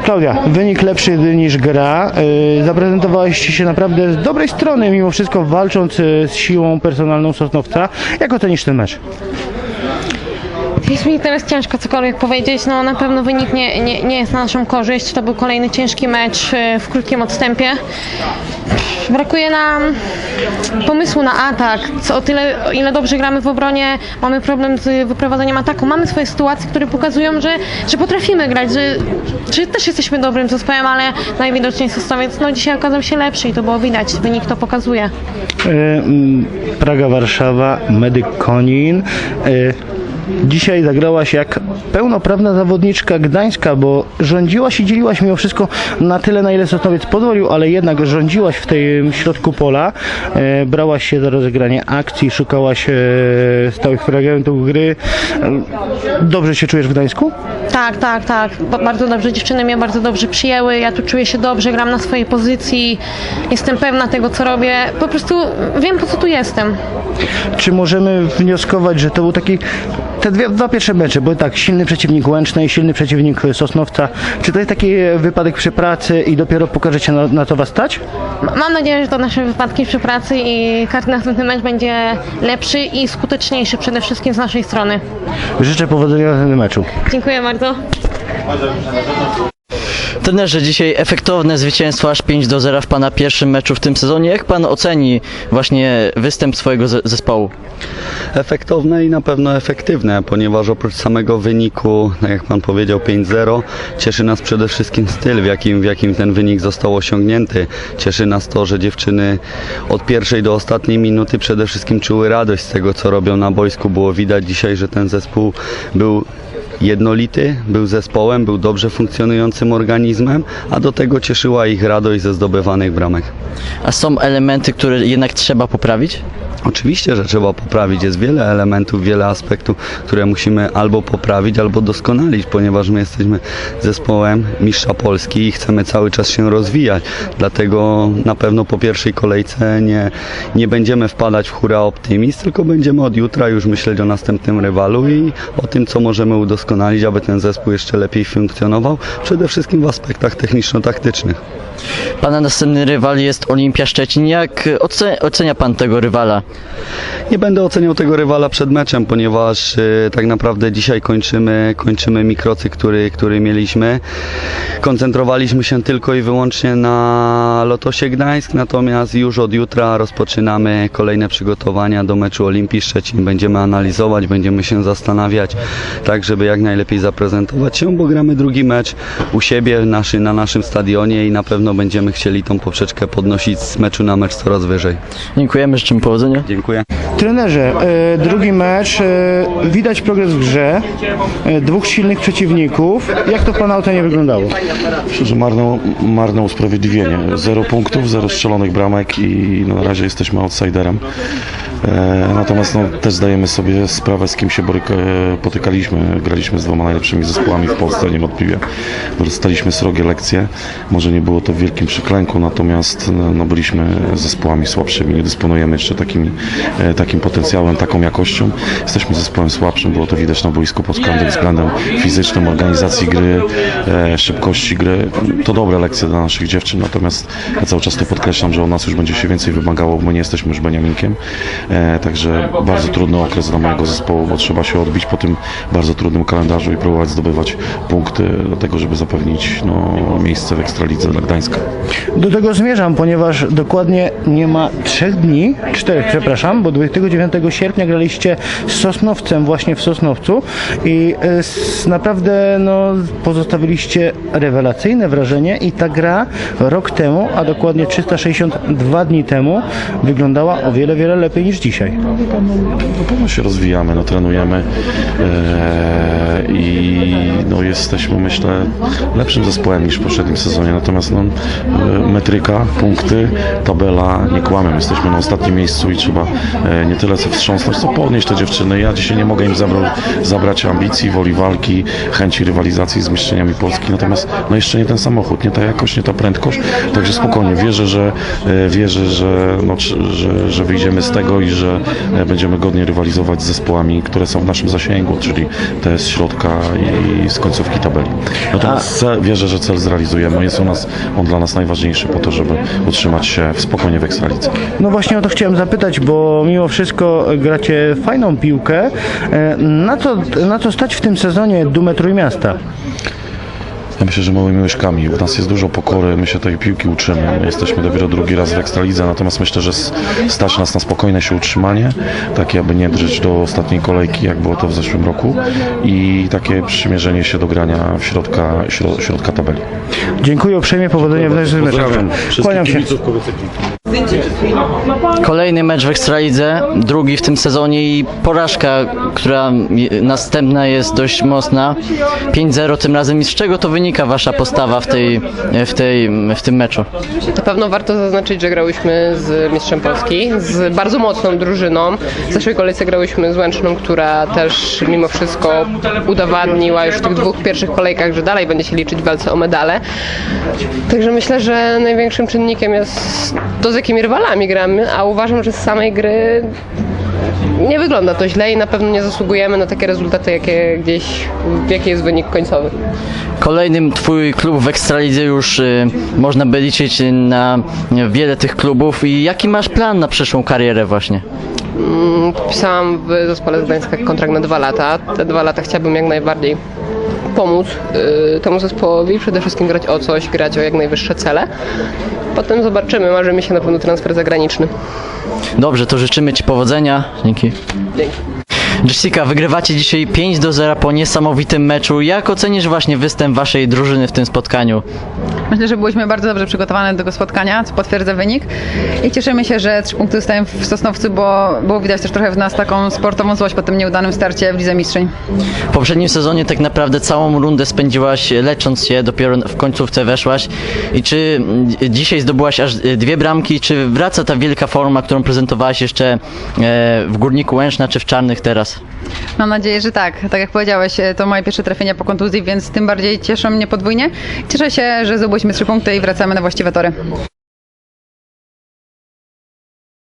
Klaudia, wynik lepszy niż gra. Yy, Zaprezentowałyście się naprawdę z dobrej strony, mimo wszystko walcząc yy, z siłą personalną Sosnowca. Jak ocenisz ten mecz? Jest mi teraz ciężko cokolwiek powiedzieć. No na pewno wynik nie, nie, nie jest na naszą korzyść. To był kolejny ciężki mecz e, w krótkim odstępie. Brakuje nam pomysłu na atak. Co o tyle, ile dobrze gramy w obronie, mamy problem z wyprowadzeniem ataku. Mamy swoje sytuacje, które pokazują, że, że potrafimy grać, że, że też jesteśmy dobrym zespołem, ale najwidoczniej Sosnowiec no, dzisiaj okazał się lepszy i to było widać. Wynik to pokazuje. Yy, mm, Praga, Warszawa, Medyk Konin. Dzisiaj zagrałaś jak pełnoprawna zawodniczka gdańska, bo rządziłaś i dzieliłaś mimo wszystko na tyle, na ile Sosnowiec pozwolił, ale jednak rządziłaś w tym środku pola. E, brałaś się za rozegranie akcji, szukałaś e, stałych fragmentów gry. E, Dobrze się czujesz w Gdańsku? Tak, tak, tak. Ba- Bardzo dobrze. Dziewczyny mnie bardzo dobrze przyjęły. Ja tu czuję się dobrze, gram na swojej pozycji. Jestem pewna tego, co robię. Po prostu wiem, po co tu jestem. Czy możemy wnioskować, że to był taki te dwie, dwa pierwsze mecze, bo tak, silny przeciwnik Łęcznej, silny przeciwnik Sosnowca. Czy to jest taki wypadek przy pracy i dopiero pokażecie na, na to was stać? Mam nadzieję, że to nasze wypadki przy pracy i każdy następny mecz będzie lepszy i skuteczniejszy przede wszystkim z naszej strony. Życzę powodzenia w tym meczu. Dziękuję bardzo. Trenerze, dzisiaj efektowne zwycięstwo aż 5 do 0 w Pana pierwszym meczu w tym sezonie. Jak Pan oceni właśnie występ swojego ze- zespołu? efektowne i na pewno efektywne, ponieważ oprócz samego wyniku, tak jak Pan powiedział, 5-0, cieszy nas przede wszystkim styl, w jakim, w jakim ten wynik został osiągnięty. Cieszy nas to, że dziewczyny od pierwszej do ostatniej minuty przede wszystkim czuły radość z tego, co robią na boisku. Było widać dzisiaj, że ten zespół był jednolity, był zespołem, był dobrze funkcjonującym organizmem, a do tego cieszyła ich radość ze zdobywanych bramek. A są elementy, które jednak trzeba poprawić? Oczywiście, że trzeba poprawić. Jest wiele elementów, wiele aspektów, które musimy albo poprawić, albo doskonalić, ponieważ my jesteśmy zespołem mistrza Polski i chcemy cały czas się rozwijać. Dlatego na pewno po pierwszej kolejce nie, nie będziemy wpadać w hura optymizm, tylko będziemy od jutra już myśleć o następnym rywalu i o tym, co możemy udoskonalić, aby ten zespół jeszcze lepiej funkcjonował, przede wszystkim w aspektach techniczno-taktycznych. Pana następny rywal jest Olimpia Szczecin. Jak oce- ocenia Pan tego rywala? Nie będę oceniał tego rywala przed meczem, ponieważ e, tak naprawdę dzisiaj kończymy, kończymy mikrocy, który, który mieliśmy. Koncentrowaliśmy się tylko i wyłącznie na Lotosie Gdańsk, natomiast już od jutra rozpoczynamy kolejne przygotowania do meczu Olimpii Szczecin. Będziemy analizować, będziemy się zastanawiać, tak żeby jak najlepiej zaprezentować się, bo gramy drugi mecz u siebie naszy, na naszym stadionie i na pewno będziemy chcieli tą poprzeczkę podnosić z meczu na mecz coraz wyżej. Dziękujemy, życzymy powodzenia. Dziękuję. Trenerze, e, drugi mecz, e, widać progres w grze, e, dwóch silnych przeciwników. Jak to w Pana ocenie wyglądało? Myślę, że marne, marne usprawiedliwienie. Zero punktów, zero strzelonych bramek i na razie jesteśmy outsiderem. E, natomiast no, też zdajemy sobie sprawę, z kim się boryka, e, potykaliśmy. Graliśmy z dwoma najlepszymi zespołami w Polsce, niewątpliwie. Dostaliśmy srogie lekcje. Może nie było to wielkim przyklęku, natomiast no, no, byliśmy zespołami słabszymi. Nie dysponujemy jeszcze takimi, e, takim potencjałem, taką jakością. Jesteśmy zespołem słabszym, było to widać na boisku pod względem, względem fizycznym, organizacji gry, szybkości gry. To dobre lekcje dla naszych dziewczyn, natomiast ja cały czas to podkreślam, że od nas już będzie się więcej wymagało, bo my nie jesteśmy już Beniaminkiem. E, także bardzo trudny okres dla mojego zespołu, bo trzeba się odbić po tym bardzo trudnym kalendarzu i próbować zdobywać punkty do tego, żeby zapewnić no, miejsce w Ekstralidze dla Gdańska. Do tego zmierzam, ponieważ dokładnie nie ma trzech dni, czterech przepraszam, bo 29 sierpnia graliście z Sosnowcem właśnie w Sosnowcu i e, naprawdę no, pozostawiliście rewelacyjne wrażenie i ta gra rok temu, a dokładnie 362 dni temu wyglądała o wiele, wiele lepiej niż dzisiaj. Pewno się rozwijamy, no, trenujemy e, i no, jesteśmy, myślę, lepszym zespołem niż w poprzednim sezonie. Natomiast no, metryka, punkty, tabela nie kłamią. Jesteśmy na ostatnim miejscu i trzeba e, nie tyle co wstrząsnąć, co podnieść te dziewczyny. Ja dzisiaj nie mogę im zabra- zabrać ambicji, woli walki, chęci rywalizacji z mistrzeniami Polski. Natomiast no, jeszcze nie ten samochód, nie ta jakość, nie ta prędkość. Także spokojnie, wierzę, że, e, wierzę, że, no, że, że wyjdziemy z tego i że e, będziemy godnie rywalizować z zespołami, które są w naszym zasięgu, czyli te z środka i z końcówki tabeli. Natomiast cel, wierzę, że cel zrealizujemy. Jest u nas, on dla nas najważniejszy po to, żeby utrzymać się w spokojnie w Ekstralicy. No właśnie o to chciałem zapytać, bo mimo wszystko gracie fajną piłkę. E, Na co, na co stać w tym sezonie Dumę Trójmiasta? Ja myślę, że małymi łyżkami. U nas jest dużo pokory, my się tej piłki uczymy. My jesteśmy dopiero drugi raz w Ekstralidze, natomiast myślę, że stać nas na spokojne się utrzymanie, takie aby nie drzeć do ostatniej kolejki, jak było to w zeszłym roku i takie przymierzenie się do grania w środka, śro, środka tabeli. Dziękuję uprzejmie, powodzenia w naszym meczu. Kłaniam się. Kolejny mecz w Ekstralidze, drugi w tym sezonie i porażka, która następna jest dość mocna. 5-0 tym razem. I z czego to wynika wasza postawa w, tej, w, tej, w tym meczu? Na pewno warto zaznaczyć, że grałyśmy z mistrzem Polski, z bardzo mocną drużyną. W zeszłej kolejce grałyśmy z Łęczną, która też mimo wszystko udowadniła już w tych dwóch pierwszych kolejkach, że dalej będzie się liczyć w walce o medale. Także myślę, że największym czynnikiem jest to, z jakimi rywalami gramy, a uważam, że z samej gry nie wygląda to źle i na pewno nie zasługujemy na takie rezultaty, jakie gdzieś, jaki jest wynik końcowy. Kolejnym twój klub w Ekstralidze już y, można by liczyć na wiele tych klubów i jaki masz plan na przyszłą karierę właśnie? Podpisałam w zespole z Gdańska kontrakt na dwa lata. Te dwa lata chciałabym jak najbardziej pomóc y, temu zespołowi, przede wszystkim grać o coś, grać o jak najwyższe cele. Potem zobaczymy, marzy mi się na pewno transfer zagraniczny. Dobrze, to życzymy ci powodzenia. Dzięki. Dzięki. Jessica, wygrywacie dzisiaj 5 do 0 po niesamowitym meczu. Jak ocenisz właśnie występ waszej drużyny w tym spotkaniu? Myślę, że byliśmy bardzo dobrze przygotowane do tego spotkania, co potwierdza wynik. I cieszymy się, że trzy punkty dostałem w Sosnowcu, bo było widać też trochę w nas taką sportową złość po tym nieudanym starcie w Lidze Mistrzyń. W poprzednim sezonie tak naprawdę całą rundę spędziłaś lecząc się, dopiero w końcówce weszłaś. I czy dzisiaj zdobyłaś aż dwie bramki? Czy wraca ta wielka forma, którą prezentowałaś jeszcze e, w Górniku Łęczna czy w Czarnych teraz? Mam nadzieję, że tak. Tak jak powiedziałeś, to moje pierwsze trafienia po kontuzji, więc tym bardziej cieszą mnie podwójnie. Cieszę się, że zdobyliśmy trzy punkty i wracamy na właściwe tory.